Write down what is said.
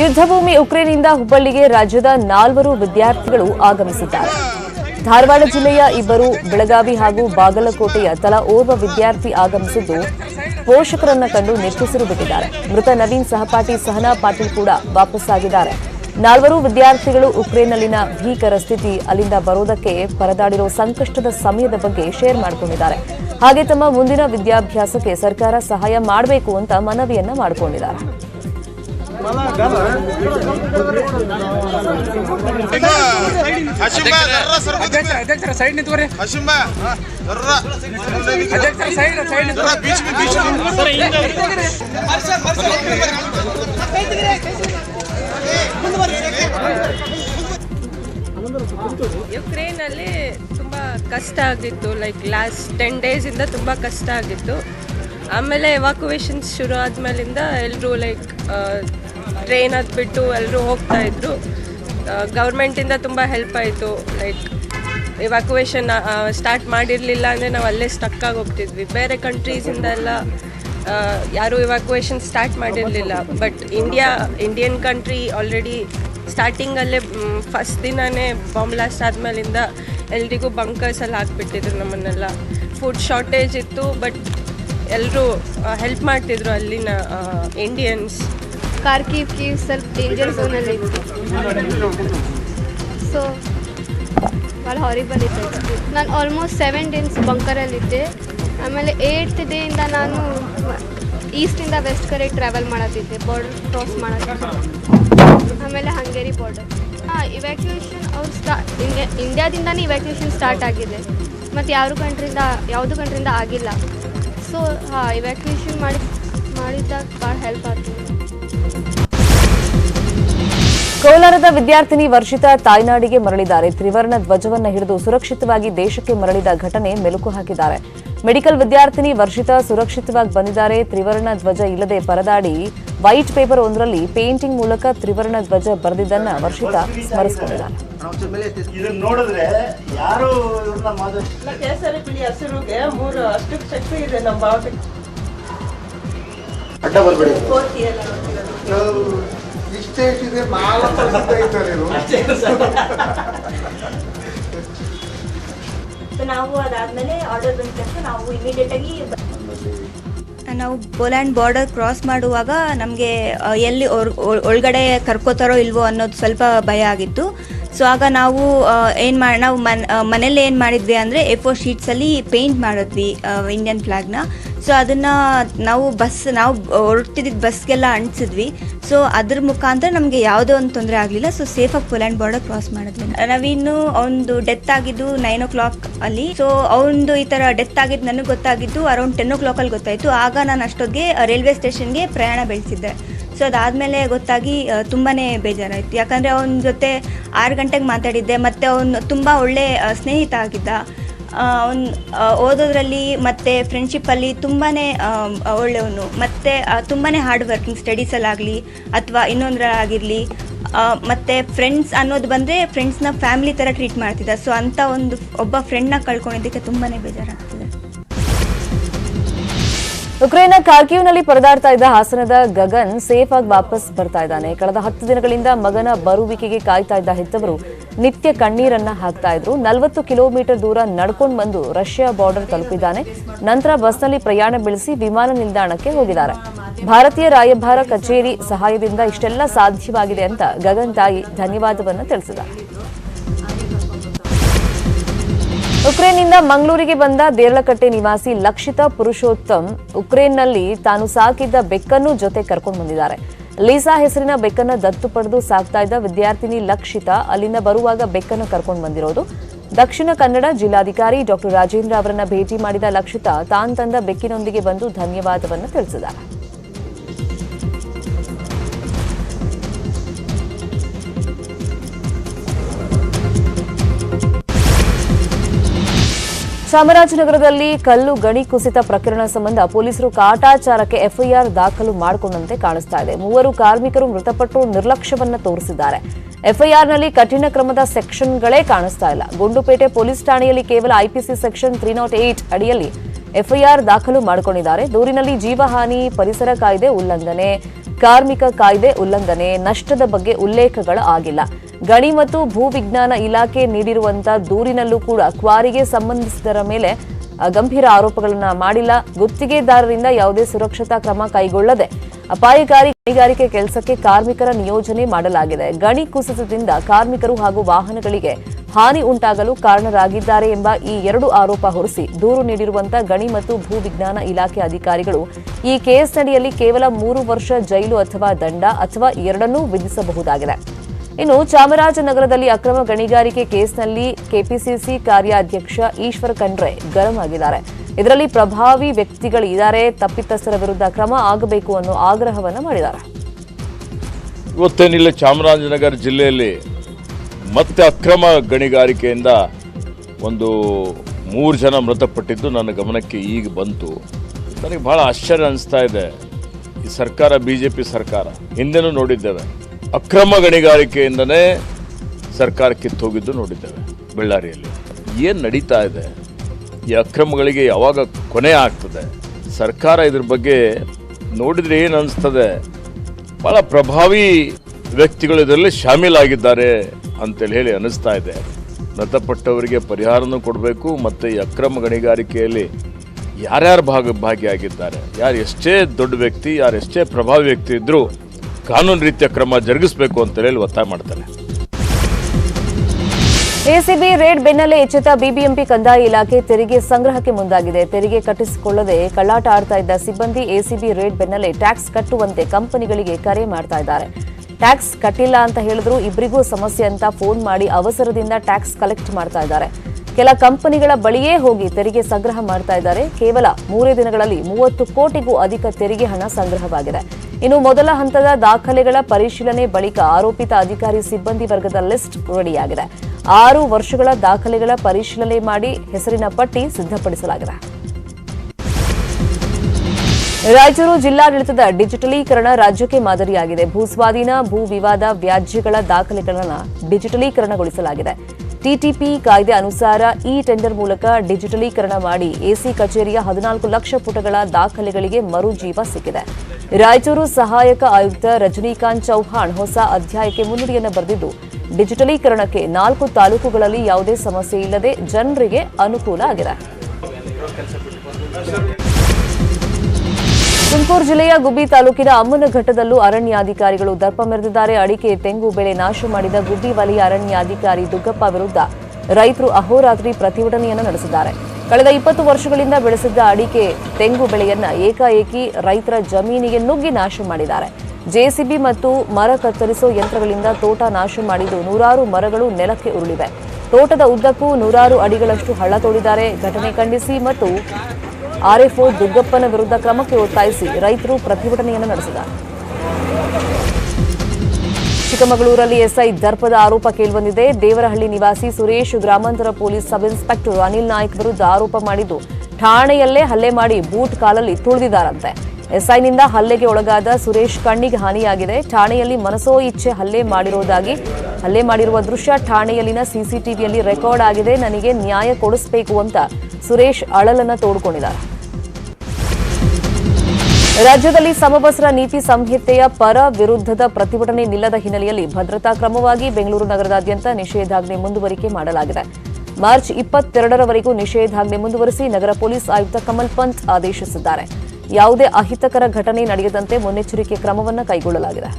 ಯುದ್ಧಭೂಮಿ ಉಕ್ರೇನ್ನಿಂದ ಹುಬ್ಬಳ್ಳಿಗೆ ರಾಜ್ಯದ ನಾಲ್ವರು ವಿದ್ಯಾರ್ಥಿಗಳು ಆಗಮಿಸಿದ್ದಾರೆ. ಧಾರವಾಡ ಜಿಲ್ಲೆಯ ಇಬ್ಬರು ಬೆಳಗಾವಿ ಹಾಗೂ ಬಾಗಲಕೋಟೆಯ ತಲಾ ಓರ್ವ ವಿದ್ಯಾರ್ಥಿ ಆಗಮಿಸಿದ್ದು ಪೋಷಕರನ್ನು ಕಂಡು ನಿಟ್ಟುಸಿರು ಬಿಟ್ಟಿದ್ದಾರೆ. ಮೃತ ನವೀನ್ ಸಹಪಾಠಿ ಸಹನಾ ಪಾಟೀಲ್ ಕೂಡ ವಾಪಸ್ಸಾಗಿದ್ದಾರೆ. ನಾಲ್ವರು ವಿದ್ಯಾರ್ಥಿಗಳು ಉಕ್ರೇನ್ನಲ್ಲಿನ ಭೀಕರ ಸ್ಥಿತಿ ಅಲ್ಲಿಂದ ಬರೋದಕ್ಕೆ ಪರದಾಡಿರೋ ಸಂಕಷ್ಟದ ಸಮಯದ ಬಗ್ಗೆ ಶೇರ್ ಮಾಡಿಕೊಂಡಿದ್ದಾರೆ. ಹಾಗೆ ತಮ್ಮ ಮುಂದಿನ ವಿದ್ಯಾಭ್ಯಾಸಕ್ಕೆ ಸರ್ಕಾರ ಸಹಾಯ ಮಾಡಬೇಕು ಅಂತ ಮನವಿಯನ್ನ ಮಾಡಿಕೊಂಡಿದ್ದಾರೆ. ಅಧ್ಯಕ್ಷರ ಸೈಡ್ ನಿಂತ್ಕೋರಿ. ಹಶಿಂಬ ಜರ್ರ ಅಧ್ಯಕ್ಷರ ಸೈಡ್ ಸೈಡ್ ಜರ್ರ ಬೀಚ್ ಮಿ ಬೀಚ್ ಮಿ ಯುಕ್ರೇನಲ್ಲಿ ತುಂಬ ಕಷ್ಟ ಆಗಿತ್ತು ಲೈಕ್ ಲಾಸ್ಟ್ ಟೆನ್ ಡೇಸಿಂದ ತುಂಬ ಕಷ್ಟ ಆಗಿತ್ತು. ಆಮೇಲೆ ಎವಾಕ್ಯುವೇಷನ್ಸ್ ಶುರು ಆದಮೇಲಿಂದ ಎಲ್ಲರೂ ಲೈಕ್ ಟ್ರೈನ್ ಹತ್ಬಿಟ್ಟು ಎಲ್ಲರೂ ಹೋಗ್ತಾ ಇದ್ರು. ಗೌರ್ಮೆಂಟಿಂದ ತುಂಬ ಹೆಲ್ಪ್ ಆಯಿತು. ಲೈಕ್ ಇವಾಕ್ಯುವೇಷನ್ ಸ್ಟಾರ್ಟ್ ಮಾಡಿರಲಿಲ್ಲ ಅಂದರೆ ನಾವು ಅಲ್ಲೇ ಸ್ಟಕ್ ಆಗಿ ಹೋಗ್ತಿದ್ವಿ. ಬೇರೆ ಕಂಟ್ರೀಸಿಂದ ಎಲ್ಲ ಯಾರೂ ಇವಾಕ್ಯುವೇಷನ್ ಸ್ಟಾರ್ಟ್ ಮಾಡಿರಲಿಲ್ಲ. But India Indian country already ಸ್ಟಾರ್ಟಿಂಗಲ್ಲೇ first ದಿನವೇ ಬಾಂಬ್ ಲಾಸ್ಟ್ ಆದಮೇಲಿಂದ ಎಲ್ರಿಗೂ ಬಂಕರ್ಸಲ್ಲಿ ಹಾಕ್ಬಿಟ್ಟಿದ್ರು ನಮ್ಮನ್ನೆಲ್ಲ. ಫುಡ್ ಶಾರ್ಟೇಜ್ ಇತ್ತು ಬಟ್ ಎಲ್ಲರೂ ಹೆಲ್ಪ್ ಮಾಡ್ತಿದ್ರು ಅಲ್ಲಿನ ಇಂಡಿಯನ್ಸ್ ಕಾರ್ಕಿವ್ ಕೀವ್ ಸ್ವಲ್ಪ ಡೇಂಜರ್ ಝೋನಲ್ಲಿ ಸೊ ಭಾಳ ಹಾರಿಬಲ್ ಇತ್ತು ನಾನು ಆಲ್ಮೋಸ್ಟ್ ಸೆವೆನ್ ಡೇಸ್ ಬಂಕರಲ್ಲಿದ್ದೆ ಆಮೇಲೆ ಏಯ್ಟ್ ಡೇಯಿಂದ ನಾನು ಈಸ್ಟಿಂದ ವೆಸ್ಟ್ ಕಡೆ ಟ್ರಾವೆಲ್ ಮಾಡತ್ತಿದ್ದೆ ಬಾರ್ಡರ್ ಕ್ರಾಸ್ ಮಾಡತ್ತಿದ್ದೆ. ಆಮೇಲೆ ಹಂಗೇರಿ ಬಾರ್ಡರ್ ಹಾಂ ಇವ್ಯಾಕ್ಯುಯೇಷನ್ ಅವ್ರು ಸ್ಟಾ ಇಂಡಿಯಾ ಇಂಡಿಯಾದಿಂದನೇ ಇವ್ಯಾಕ್ಯುಯೇಷನ್ ಸ್ಟಾರ್ಟ್ ಆಗಿದೆ. ಮತ್ತು ಯಾರು ಕಂಟ್ರಿಂದ ಯಾವುದು ಕಂಟ್ರಿಂದ ಆಗಿಲ್ಲ. ಸೊ ಹಾಂ ಇವ್ಯಾಕ್ಯುಯೇಷನ್ ಮಾಡಿ ಮಾಡಿದ್ದಾಗ ಕೋಲಾರದ ವಿದ್ಯಾರ್ಥಿನಿ ವರ್ಷಿತಾ ತಾಯ್ನಾಡಿಗೆ ಮರಳಿದ್ದಾರೆ. ತ್ರಿವರ್ಣ ಧ್ವಜವನ್ನು ಹಿಡಿದು ಸುರಕ್ಷಿತವಾಗಿ ದೇಶಕ್ಕೆ ಮರಳಿದ ಘಟನೆ ಮೆಲುಕು ಹಾಕಿದ್ದಾರೆ. ಮೆಡಿಕಲ್ ವಿದ್ಯಾರ್ಥಿನಿ ವರ್ಷಿತಾ ಸುರಕ್ಷಿತವಾಗಿ ಬಂದಿದ್ದಾರೆ. ತ್ರಿವರ್ಣ ಧ್ವಜ ಇಲ್ಲದೆ ಪರದಾಡಿ ವೈಟ್ ಪೇಪರ್ ಒಂದರಲ್ಲಿ ಪೇಂಟಿಂಗ್ ಮೂಲಕ ತ್ರಿವರ್ಣ ಧ್ವಜ ಬರೆದಿದ್ದನ್ನ ವರ್ಷಿತಾ ಸ್ಮರಿಸಿಕೊಂಡಿದ್ದಾರೆ ಇಷ್ಟೇ ಇಷ್ಟಿದೆ ಬಹಳ ಪ್ರಸಿದ್ಧ ಇದ್ದಾರೆ ಇವರು. ನಾವು ಅದಾದ್ಮೇಲೆ ಆರ್ಡರ್ ಬಂದ ತಕ್ಷಣ ನಾವು ಇಮಿಡಿಯೇಟ್ ಆಗಿ ನಾವು ಪೋಲ್ಯಾಂಡ್ ಬಾರ್ಡರ್ ಕ್ರಾಸ್ ಮಾಡುವಾಗ ನಮಗೆ ಎಲ್ಲಿ ಒಳಗಡೆ ಕರ್ಕೋತಾರೋ ಇಲ್ವೋ ಅನ್ನೋದು ಸ್ವಲ್ಪ ಭಯ ಆಗಿತ್ತು. ಸೊ ಆಗ ನಾವು ಏನು ಮಾಡಿ ನಾವು ಮನ್ ಮನೇಲಿ ಏನು ಮಾಡಿದ್ವಿ ಅಂದರೆ ಎ ಫೋರ್ ಶೀಟ್ಸಲ್ಲಿ ಪೇಂಟ್ ಮಾಡಿದ್ವಿ ಇಂಡಿಯನ್ ಫ್ಲ್ಯಾಗ್ನ ಸೊ ಅದನ್ನು ನಾವು ಬಸ್, ನಾವು ಹೊರಡ್ತಿದ್ದ ಬಸ್ಗೆಲ್ಲ ಅಂಟಿಸಿದ್ವಿ. ಸೊ ಅದ್ರ ಮುಖಾಂತರ ನಮಗೆ ಯಾವುದೋ ಒಂದು ತೊಂದರೆ ಆಗಲಿಲ್ಲ. ಸೊ ಸೇಫಾಗಿ ಫುಲ್ ಆ್ಯಂಡ್ ಬಾರ್ಡರ್ ಕ್ರಾಸ್ ಮಾಡಿದ್ವಿ. ನಾವಿನ್ನು ಒಂದು ಡೆತ್ ಆಗಿದ್ದು ನೈನ್ ಓ ಕ್ಲಾಕ್ ಅಲ್ಲಿ. ಸೊ ಅವನದು ಈ ಥರ ಡೆತ್ ಆಗಿದ್ದು ನನಗೆ ಗೊತ್ತಾಗಿದ್ದು ಅರೌಂಡ್ ಟೆನ್ ಓ ಕ್ಲಾಕಲ್ಲಿ ಗೊತ್ತಾಯಿತು. ಆಗ ನಾನು ಅಷ್ಟೊತ್ತಿಗೆ ರೈಲ್ವೆ ಸ್ಟೇಷನ್ಗೆ ಪ್ರಯಾಣ ಬೆಳೆಸಿದ್ದೆ. ಸೊ ಅದಾದಮೇಲೆ ಗೊತ್ತಾಗಿ ತುಂಬಾ ಬೇಜಾರಾಯಿತು. ಯಾಕಂದರೆ ಅವನ ಜೊತೆ ಆರು ಗಂಟೆಗೆ ಮಾತಾಡಿದ್ದೆ, ಮತ್ತು ಅವನು ತುಂಬ ಒಳ್ಳೆ ಸ್ನೇಹಿತ ಆಗಿದ್ದ. ಅವನು ಓದೋದ್ರಲ್ಲಿ ಮತ್ತು ಫ್ರೆಂಡ್ಶಿಪ್ಪಲ್ಲಿ ತುಂಬಾ ಒಳ್ಳೆಯವನು. ಮತ್ತು ತುಂಬಾ ಹಾರ್ಡ್ ವರ್ಕಿಂಗ್ ಸ್ಟಡೀಸಲ್ಲಾಗಲಿ ಅಥವಾ ಇನ್ನೊಂದರಲ್ಲಾಗಿರಲಿ ಮತ್ತು ಫ್ರೆಂಡ್ಸ್ ಅನ್ನೋದು ಬಂದರೆ ಫ್ರೆಂಡ್ಸ್ನ ಫ್ಯಾಮಿಲಿ ಥರ ಟ್ರೀಟ್ ಮಾಡ್ತಿದ್ದ. ಸೊ ಅಂಥ ಒಂದು ಒಬ್ಬ ಫ್ರೆಂಡ್ನ ಕಳ್ಕೊಂಡಿದ್ದಕ್ಕೆ ತುಂಬಾ ಬೇಜಾರಾಗ್ತಿದೆ ಉಕ್ರೇನ್ನ ಕಾರ್ಕಿವ್ನಲ್ಲಿ ಪರದಾಡ್ತಾ ಇದ್ದ ಹಾಸನದ ಗಗನ್ ಸೇಫ್ ಆಗಿ ವಾಪಸ್ ಬರ್ತಾ ಇದ್ದಾನೆ. ಕಳೆದ ಹತ್ತು ದಿನಗಳಿಂದ ಮಗನ ಬರುವಿಕೆಗೆ ಕಾಯ್ತಾ ಇದ್ದ ಹೆತ್ತವರು ನಿತ್ಯ ಕಣ್ಣೀರನ್ನ ಹಾಕ್ತಾ ಇದ್ರು. ನಲವತ್ತು ಕಿಲೋಮೀಟರ್ ದೂರ ನಡ್ಕೊಂಡು ಬಂದು ರಷ್ಯಾ ಬಾರ್ಡರ್ ತಲುಪಿದ್ದಾನೆ. ನಂತರ ಬಸ್ನಲ್ಲಿ ಪ್ರಯಾಣ ಬೆಳೆಸಿ ವಿಮಾನ ನಿಲ್ದಾಣಕ್ಕೆ ಹೋಗಿದ್ದಾರೆ. ಭಾರತೀಯ ರಾಯಭಾರ ಕಚೇರಿ ಸಹಾಯದಿಂದ ಇಷ್ಟೆಲ್ಲ ಸಾಧ್ಯವಾಗಿದೆ ಅಂತ ಗಗನ್ ತಾಯಿ ಧನ್ಯವಾದವನ್ನ ತಿಳಿಸಿದ್ದಾರೆ ಉಕ್ರೇನ್ನಿಂದ ಮಂಗಳೂರಿಗೆ ಬಂದ ದೇರಳಕಟ್ಟೆ ನಿವಾಸಿ ಲಕ್ಷಿತ ಪುರುಷೋತ್ತಮ್ ಉಕ್ರೇನ್ನಲ್ಲಿ ತಾನು ಸಾಕಿದ್ದ ಬೆಕ್ಕನ್ನು ಜೊತೆ ಕರ್ಕೊಂಡು ಬಂದಿದ್ದಾರೆ. ಲೀಸಾ ಹೆಸರಿನ ಬೆಕ್ಕನ್ನ ದತ್ತು ಪಡೆದು ಸಾಕ್ತಾ ಇದ್ದ ವಿದ್ಯಾರ್ಥಿನಿ ಲಕ್ಷಿತ ಅಲ್ಲಿಂದ ಬರುವಾಗ ಬೆಕ್ಕನ್ನು ಕರ್ಕೊಂಡು ಬಂದಿರೋದು. ದಕ್ಷಿಣ ಕನ್ನಡ ಜಿಲ್ಲಾಧಿಕಾರಿ ಡಾಕ್ಟರ್ ರಾಜೇಂದ್ರ ಅವರನ್ನ ಭೇಟಿ ಮಾಡಿದ ಲಕ್ಷಿತ ತಾನು ತಂದ ಬೆಕ್ಕಿನೊಂದಿಗೆ ಬಂದು ಧನ್ಯವಾದವನ್ನು ತಿಳಿಸಿದ್ದಾರೆ. ಚಾಮರಾಜನಗರದಲ್ಲಿ ಕಲ್ಲು ಗಣಿ ಕುಸಿತ ಪ್ರಕರಣ ಸಂಬಂಧ ಪೊಲೀಸರು ಕಾಟಾಚಾರಕ್ಕೆ ಎಫ್ಐಆರ್ ದಾಖಲು ಮಾಡಿಕೊಂಡಂತೆ ಕಾಣಿಸ್ತಾ ಇದೆ. ಮೂವರು ಕಾರ್ಮಿಕರು ಮೃತಪಟ್ಟು ನಿರ್ಲಕ್ಷ್ಯವನ್ನು ತೋರಿಸಿದ್ದಾರೆ. ಎಫ್ಐಆರ್ನಲ್ಲಿ ಕಠಿಣ ಕ್ರಮದ ಸೆಕ್ಷನ್ಗಳೇ ಕಾಣಿಸ್ತಾ ಇಲ್ಲ. ಗುಂಡುಪೇಟೆ ಪೊಲೀಸ್ ಠಾಣೆಯಲ್ಲಿ ಕೇವಲ IPC section three naught eight ಅಡಿಯಲ್ಲಿ ಎಫ್ಐಆರ್ ದಾಖಲು ಮಾಡಿಕೊಂಡಿದ್ದಾರೆ. ದೂರಿನಲ್ಲಿ ಜೀವಹಾನಿ, ಪರಿಸರ ಕಾಯ್ದೆ ಉಲ್ಲಂಘನೆ, ಕಾರ್ಮಿಕ ಕಾಯ್ದೆ ಉಲ್ಲಂಘನೆ, ನಷ್ಟದ ಬಗ್ಗೆ ಉಲ್ಲೇಖಗಳು ಆಗಿಲ್ಲ. ಗಣಿ ಮತ್ತು ಭೂವಿಜ್ಞಾನ ಇಲಾಖೆ ನೀಡಿರುವಂತಹ ದೂರಿನಲ್ಲೂ ಕೂಡ ಕ್ವಾರಿಗೆ ಸಂಬಂಧಿಸಿದರ ಮೇಲೆ ಗಂಭೀರ ಆರೋಪಗಳನ್ನು ಮಾಡಿಲ್ಲ. ಗುತ್ತಿಗೆದಾರರಿಂದ ಯಾವುದೇ ಸುರಕ್ಷತಾ ಕ್ರಮ ಕೈಗೊಳ್ಳದೆ ಅಪಾಯಕಾರಿ ಗಣಿಗಾರಿಕೆ ಕೆಲಸಕ್ಕೆ ಕಾರ್ಮಿಕರ ನಿಯೋಜನೆ ಮಾಡಲಾಗಿದೆ. ಗಣಿ ಕುಸಿತದಿಂದ ಕಾರ್ಮಿಕರು ಹಾಗೂ ವಾಹನಗಳಿಗೆ ಹಾನಿ ಉಂಟಾಗಲು ಕಾರಣರಾಗಿದ್ದಾರೆ ಎಂಬ ಈ ಎರಡು ಆರೋಪ ಹೊರಿಸಿ ದೂರು ನೀಡಿರುವಂತಹ ಗಣಿ ಮತ್ತು ಭೂ ವಿಜ್ಞಾನ ಇಲಾಖೆ ಅಧಿಕಾರಿಗಳು ಈ ಕೇಸ್ನಡಿಯಲ್ಲಿ ಕೇವಲ ಮೂರು ವರ್ಷ ಜೈಲು ಅಥವಾ ದಂಡ ಅಥವಾ ಎರಡನ್ನೂ ವಿಧಿಸಬಹುದಾಗಿದೆ. ಇನ್ನು ಚಾಮರಾಜನಗರದಲ್ಲಿ ಅಕ್ರಮ ಗಣಿಗಾರಿಕೆ ಕೇಸ್ನಲ್ಲಿ ಕೆಪಿಸಿಸಿ ಕಾರ್ಯಾಧ್ಯಕ್ಷ ಈಶ್ವರ್ ಖಂಡ್ರೆ ಗರಂ ಆಗಿದ್ದಾರೆ ಇದರಲ್ಲಿ ಪ್ರಭಾವಿ ವ್ಯಕ್ತಿಗಳಿದ್ದಾರೆ. ತಪ್ಪಿತಸ್ಥರ ವಿರುದ್ಧ ಕ್ರಮ ಆಗಬೇಕು ಅನ್ನೋ ಆಗ್ರಹವನ್ನು ಮಾಡಿದ್ದಾರೆ. ಇವತ್ತೇನಿಲ್ಲ ಚಾಮರಾಜನಗರ ಜಿಲ್ಲೆಯಲ್ಲಿ ಮತ್ತೆ ಅಕ್ರಮ ಗಣಿಗಾರಿಕೆಯಿಂದ ಒಂದು ಮೂರು ಜನ ಮೃತಪಟ್ಟಿದ್ದು ನನ್ನ ಗಮನಕ್ಕೆ ಈಗ ಬಂತು. ನನಗೆ ಬಹಳ ಆಶ್ಚರ್ಯ ಅನಿಸ್ತಾ ಇದೆ. ಈ ಸರ್ಕಾರ ಬಿ ಸರ್ಕಾರ, ಹಿಂದೆನೂ ನೋಡಿದ್ದೇವೆ. ಅಕ್ರಮ ಗಣಿಗಾರಿಕೆಯಿಂದನೇ ಸರ್ಕಾರ ಕಿತ್ತೋಗಿದ್ದು ನೋಡಿದ್ದೇವೆ ಬಳ್ಳಾರಿಯಲ್ಲಿ. ಏನು ನಡೀತಾ ಇದೆ? ಈ ಅಕ್ರಮಗಳಿಗೆ ಯಾವಾಗ ಕೊನೆ ಆಗ್ತದೆ? ಸರ್ಕಾರ ಇದ್ರ ಬಗ್ಗೆ ನೋಡಿದರೆ ಏನು ಅನಿಸ್ತದೆ? ಭಾಳ ಪ್ರಭಾವಿ ವ್ಯಕ್ತಿಗಳು ಇದರಲ್ಲಿ ಶಾಮೀಲಾಗಿದ್ದಾರೆ ಅಂತೇಳಿ ಹೇಳಿ ಅನಿಸ್ತಾ ಇದೆ. ಮೃತಪಟ್ಟವರಿಗೆ ಪರಿಹಾರನೂ ಕೊಡಬೇಕು, ಮತ್ತು ಈ ಅಕ್ರಮ ಗಣಿಗಾರಿಕೆಯಲ್ಲಿ ಯಾರ್ಯಾರು ಭಾಗ ಭಾಗಿಯಾಗಿದ್ದಾರೆ? ಯಾರು ಎಷ್ಟೇ ದೊಡ್ಡ ವ್ಯಕ್ತಿ, ಯಾರು ಎಷ್ಟೇ ಪ್ರಭಾವಿ ವ್ಯಕ್ತಿ ಇದ್ದರೂ ಕಾನೂನು ರೀತಿಯ ಕ್ರಮ ಜರುಗಿಸಬೇಕು ಅಂತ ಹೇಳಿ ಒತ್ತಾಯ ಮಾಡ್ತಾರೆ ಎಸಿಬಿ ರೇಡ್ ಬೆನ್ನಲ್ಲೇ ಎಚ್ಚೆತ್ತ ಬಿಬಿಎಂಪಿ ಕಂದಾಯ ಇಲಾಖೆ ತೆರಿಗೆ ಸಂಗ್ರಹಕ್ಕೆ ಮುಂದಾಗಿದೆ. ತೆರಿಗೆ ಕಟ್ಟಿಸಿಕೊಳ್ಳದೆ ಕಳ್ಳಾಟ ಆಡ್ತಾ ಇದ್ದ ಸಿಬ್ಬಂದಿ ಎಸಿಬಿ ರೇಡ್ ಬೆನ್ನಲ್ಲೇ ಟ್ಯಾಕ್ಸ್ ಕಟ್ಟುವಂತೆ ಕಂಪನಿಗಳಿಗೆ ಕರೆ ಮಾಡ್ತಾ ಇದ್ದಾರೆ. ಟ್ಯಾಕ್ಸ್ ಕಟ್ಟಿಲ್ಲ ಅಂತ ಹೇಳಿದ್ರು ಇಬ್ಬರಿಗೂ ಸಮಸ್ಯೆ ಅಂತ ಫೋನ್ ಮಾಡಿ ಅವಸರದಿಂದ ಟ್ಯಾಕ್ಸ್ ಕಲೆಕ್ಟ್ ಮಾಡ್ತಾ ಇದ್ದಾರೆ. ಕೆಲ ಕಂಪನಿಗಳ ಬಳಿಯೇ ಹೋಗಿ ತೆರಿಗೆ ಸಂಗ್ರಹ ಮಾಡ್ತಾ ಇದ್ದಾರೆ. ಕೇವಲ ಮೂರೇ ದಿನಗಳಲ್ಲಿ ಮೂವತ್ತು ಕೋಟಿಗೂ ಅಧಿಕ ತೆರಿಗೆ ಹಣ ಸಂಗ್ರಹವಾಗಿದೆ. ಇನ್ನು ಮೊದಲ ಹಂತದ ದಾಖಲೆಗಳ ಪರಿಶೀಲನೆ ಬಳಿಕ ಆರೋಪಿತ ಅಧಿಕಾರಿ ಸಿಬ್ಬಂದಿ ವರ್ಗದ ಲಿಸ್ಟ್ ರೆಡಿಯಾಗಿದೆ. ಆರು ವರ್ಷಗಳ ದಾಖಲೆಗಳ ಪರಿಶೀಲನೆ ಮಾಡಿ ಹೆಸರಿನ ಪಟ್ಟಿ ಸಿದ್ಧಪಡಿಸಲಾಗಿದೆ. ರಾಯಚೂರು ಜಿಲ್ಲಾಡಳಿತದ ಡಿಜಿಟಲೀಕರಣ ರಾಜ್ಯಕ್ಕೆ ಮಾದರಿಯಾಗಿದೆ. ಭೂಸ್ವಾಧೀನ ಭೂ ವಿವಾದ ವ್ಯಾಜ್ಯಗಳ ದಾಖಲೆಗಳನ್ನು ಡಿಜಿಟಲೀಕರಣಗೊಳಿಸಲಾಗಿದೆ. ಟಿಟಿಪಿ ಕಾಯ್ದೆ ಅನುಸಾರ ಇ ಟೆಂಡರ್ ಮೂಲಕ ಡಿಜಿಟಲೀಕರಣ ಮಾಡಿ ಎಸಿ ಕಚೇರಿಯ ಹದಿನಾಲ್ಕು ಲಕ್ಷ ಪುಟಗಳ ದಾಖಲೆಗಳಿಗೆ ಮರುಜೀವ ಸಿಕ್ಕಿದೆ. ರಾಯಚೂರು ಸಹಾಯಕ ಆಯುಕ್ತ ರಜನಿಕಾಂತ್ ಚೌಹಾಣ್ ಹೊಸ ಅಧ್ಯಾಯಕ್ಕೆ ಮುನ್ನುಡಿಯನ್ನು ಬರೆದಿದ್ದು, ಡಿಜಿಟಲೀಕರಣಕ್ಕೆ ನಾಲ್ಕು ತಾಲೂಕುಗಳಲ್ಲಿ ಯಾವುದೇ ಸಮಸ್ಯೆ ಇಲ್ಲದೆ ಜನರಿಗೆ ಅನುಕೂಲ ಆಗಿದೆ. ತುಮಕೂರು ಜಿಲ್ಲೆಯ ಗುಬ್ಬಿ ತಾಲೂಕಿನ ಅಮ್ಮನಘಟ್ಟದಲ್ಲೂ ಅರಣ್ಯಾಧಿಕಾರಿಗಳು ದರ್ಪ ಮೆರೆದಿದ್ದಾರೆ. ಅಡಿಕೆ, ತೆಂಗು, ಬೆಳೆ ನಾಶ ಮಾಡಿದ ಗುಬ್ಬಿ ವಲಯ ಅರಣ್ಯಾಧಿಕಾರಿ ದುಗ್ಗಪ್ಪ ವಿರುದ್ಧ ರೈತರು ಅಹೋರಾತ್ರಿ ಪ್ರತಿಭಟನೆಯನ್ನು ನಡೆಸಿದ್ದಾರೆ. ಕಳೆದ ಇಪ್ಪತ್ತು ವರ್ಷಗಳಿಂದ ಬೆಳೆಸಿದ್ದ ಅಡಿಕೆ ತೆಂಗು ಬೆಳೆಯನ್ನ ಏಕಾಏಕಿ ರೈತರ ಜಮೀನಿಗೆ ನುಗ್ಗಿ ನಾಶ ಮಾಡಿದ್ದಾರೆ. ಜೆಸಿಬಿ ಮತ್ತು ಮರ ಕತ್ತರಿಸೋ ಯಂತ್ರಗಳಿಂದ ತೋಟ ನಾಶ ಮಾಡಿದ್ದು ನೂರಾರು ಮರಗಳು ನೆಲಕ್ಕೆ ಉರುಳಿವೆ. ತೋಟದ ಉದ್ದಕ್ಕೂ ನೂರಾರು ಅಡಿಗಳಷ್ಟು ಹಳ್ಳ ತೋಡಿದ್ದಾರೆ. ಘಟನೆ ಖಂಡಿಸಿ ಮತ್ತು ಆರ್ಎಫ್ಒ ದುಗ್ಗಪ್ಪನ ವಿರುದ್ಧ ಕ್ರಮಕ್ಕೆ ಒತ್ತಾಯಿಸಿ ರೈತರು ಪ್ರತಿಭಟನೆಯನ್ನು ನಡೆಸಿದ್ದಾರೆ. ಚಿಕ್ಕಮಗಳೂರಲ್ಲಿ ಎಸ್ಐ ದರ್ಪದ ಆರೋಪ ಕೇಳಿಬಂದಿದೆ. ದೇವರಹಳ್ಳಿ ನಿವಾಸಿ ಸುರೇಶ್ ಗ್ರಾಮಾಂತರ police sub inspector Anil Naik ವಿರುದ್ಧ ಆರೋಪ ಮಾಡಿದ್ದು, ಠಾಣೆಯಲ್ಲೇ ಹಲ್ಲೆ ಮಾಡಿ ಬೂಟ್ ಕಾಲಲ್ಲಿ ತುಳಿದಿದ್ದಾರಂತೆ. ಎಸ್ಐನಿಂದ ಹಲ್ಲೆಗೆ ಒಳಗಾದ ಸುರೇಶ್ ಕಣ್ಣಿಗೆ ಹಾನಿಯಾಗಿದೆ. ಠಾಣೆಯಲ್ಲಿ ಮನಸೋ ಇಚ್ಛೆ ಹಲ್ಲೆ ಮಾಡಿರುವುದಾಗಿ ಹಲ್ಲೆ ಮಾಡಿರುವ ದೃಶ್ಯ ಠಾಣೆಯಲ್ಲಿನ ಸಿಸಿಟಿವಿಯಲ್ಲಿ ರೆಕಾರ್ಡ್ ಆಗಿದೆ. ನನಗೆ ನ್ಯಾಯ ಕೊಡಿಸಬೇಕು ಅಂತ ಸುರೇಶ್ ಅಳಲನ್ನು ತೋಡ್ಕೊಂಡಿದ್ದಾರೆ. ರಾಜ್ಯದಲ್ಲಿ ಸಮವಸ್ತ್ರ ನೀತಿ ಸಂಹಿತೆಯ ಪರ ವಿರುದ್ಧದ ಪ್ರತಿಭಟನೆ ನಿಲ್ಲದ ಹಿನ್ನೆಲೆಯಲ್ಲಿ ಭದ್ರತಾ ಕ್ರಮವಾಗಿ ಬೆಂಗಳೂರು ನಗರದಾದ್ಯಂತ ನಿಷೇಧಾಜ್ಞೆ ಮುಂದುವರಿಕೆ ಮಾಡಲಾಗಿದೆ. ಮಾರ್ಚ್ ಇಪ್ಪತ್ತೆರಡರವರೆಗೂ ನಿಷೇಧಾಜ್ಞೆ ಮುಂದುವರಿಸಿ ನಗರ ಪೊಲೀಸ್ ಆಯುಕ್ತ ಕಮಲ್ ಪಂತ್ ಆದೇಶಿಸಿದ್ದಾರೆ. ಯಾವುದೇ ಅಹಿತಕರ ಘಟನೆ ನಡೆಯದಂತೆ ಮುನ್ನೆಚ್ಚರಿಕೆ ಕ್ರಮವನ್ನು ಕೈಗೊಳ್ಳಲಾಗಿದೆ.